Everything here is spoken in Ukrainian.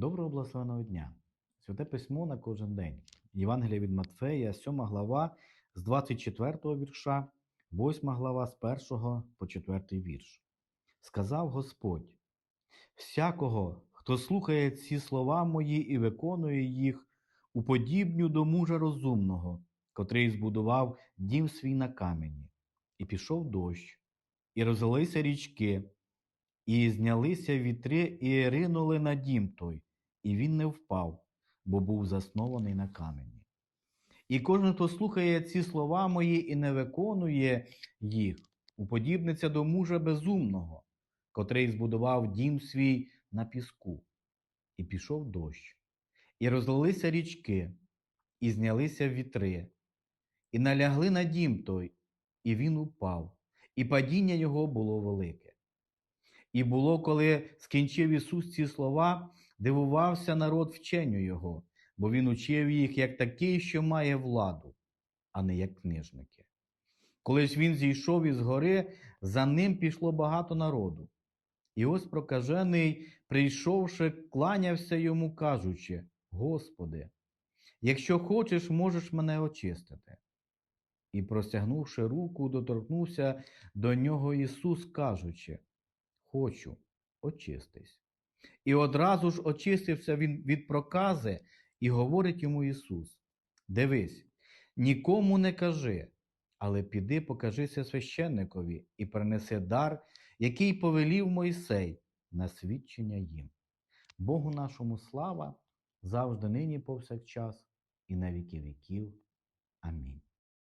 Доброго благословеного дня! Святе письмо на кожен день. Євангелія від Матфея, 7 глава з 24 вірша, 8 глава з 1 по 4 вірш. Сказав Господь: Всякого, хто слухає ці слова мої і виконує їх, уподібню до мужа розумного, котрий збудував дім свій на камені, і пішов дощ, і розлилися річки, і знялися вітри, і ринули на дім той, і він не впав, бо був заснований на камені. І кожен, хто слухає ці слова мої і не виконує їх, уподібниться до мужа безумного, котрий збудував дім свій на піску, і пішов дощ, і розлилися річки, і знялися вітри, і налягли на дім той, і він упав, і падіння його було велике. І було, коли скінчив Ісус ці слова, дивувався народ вченню Його, бо Він учив їх як такий, що має владу, а не як книжники. Коли ж він зійшов із гори, за ним пішло багато народу. І ось прокажений, прийшовши, кланявся йому, кажучи: Господи, якщо хочеш, можеш мене очистити. І, простягнувши руку, доторкнувся до нього Ісус, кажучи: Хочу, очистись. І одразу ж очистився він від прокази, і говорить йому Ісус: Дивись, нікому не кажи, але піди покажися священникові і принеси дар, який повелів Мойсей на свідчення їм. Богу нашому слава завжди нині повсякчас і на віки віків. Амінь.